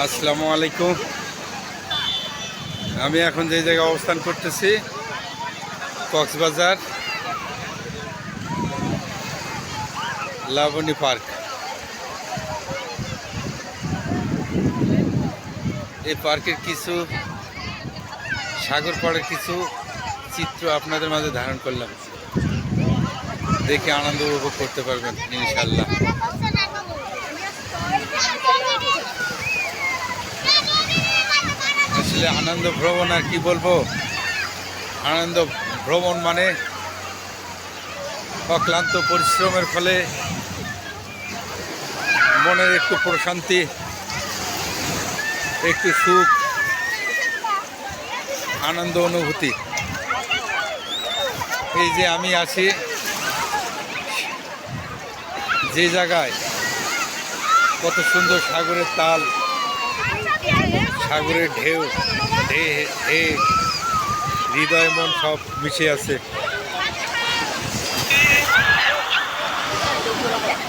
আসসালামু আলাইকুম। আমি এখন যে জায়গায় অবস্থান করতেছি, কক্সবাজার, লাবণী পার্ক। এই পার্কের কিছু, সাগর পাড়ের কিছু চিত্র আপনাদের মাঝে ধারণ করলাম। দেখে আনন্দ উপভোগ করতে পারবেন ইনশাল্লাহ আসলে আনন্দ ভ্রমণ আর কি বলব? আনন্দ ভ্রমণ মানে অক্লান্ত পরিশ্রমের ফলে মনের একটু প্রশান্তি, একটু সুখ, আনন্দ অনুভূতি। এই যে আমি আছি, যে জায়গায় কত সুন্দর সাগরের তাল সাগরের ঢেউ হৃদয় মন সব মিশে আছে।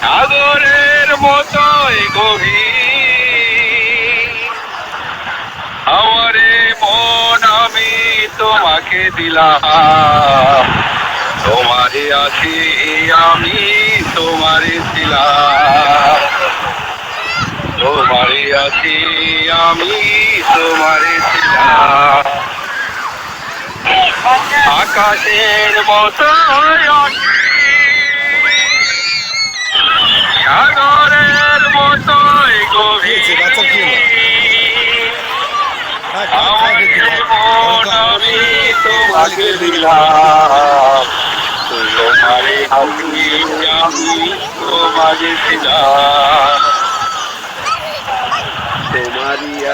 সাগরের মতোই গভীর। আমারে মন আমি তোমাকে দিলাম। তোমারে আছি, আমি তোমারে ছিলাম তোমারে আছি আমি তোমারে ছিলাম। আকাশের মতো সাগরের একটু থাক। মন আমি তোমাকে দিলাম। তোমারে আমি আমি তোমারে দিলাম তোমারই আছি আমি তোমারই দুলাভাই, একটু ফ্যানটা দুলাভাই, ভিডিও করতে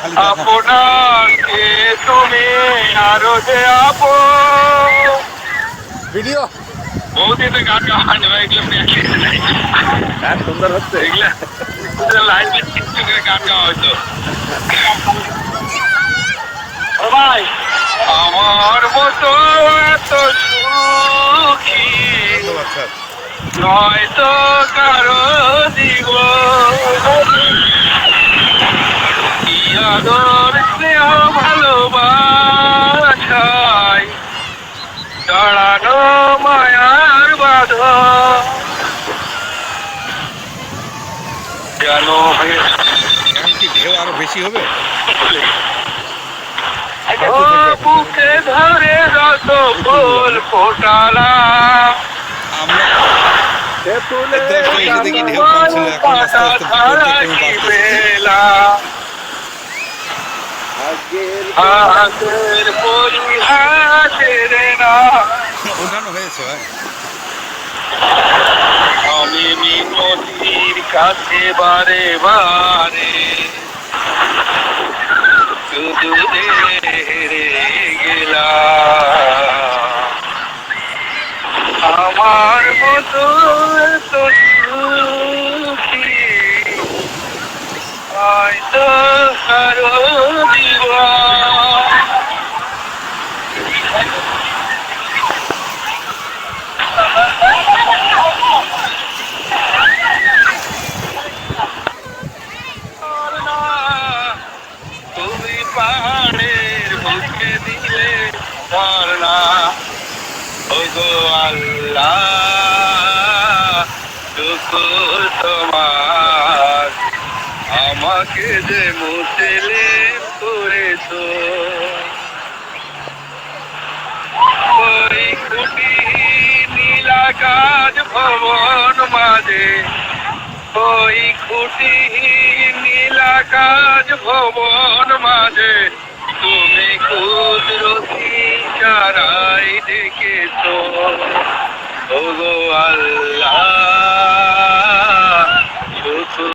খালি দেখা। আপনাকে তুমি আরও যে আপো ভিডিও। বৌদি তো গান গাওয়া হয় এগুলো প্র্যাকটিস নাই গান সুন্দর হচ্ছে। এগুলা লাইভ করে গান গাওয়া হয়তো ভাই আমার মতো এত সুখী। নয়তো কারও দিব আদর স্নেহ ভালোবাসায় জড়ানো মায়ার বাধ। যেন হয়ে এখন কি ঢেউ আরও বেশি হবে? বুকে ধরে যত ফুল ফোটালাম আমরা উঠানো হয়েছে ভাই। আমি মিনতির কাছে বারে বারে শুধু রে গেলাম। আমার মতো পাহাড়ের বুকে দিলে ধরনা ও আল্লাহ শুকুর তোমার। আমাকে যে মুসলে করেছ, ওই কুটি নীলা কাজ ভবন মাঝে, ওই খুঁটি নীলাকাশ ভবন মাঝে, তুমি কুদরতি চারাই ডেকেছ ও গো আল্লাহ।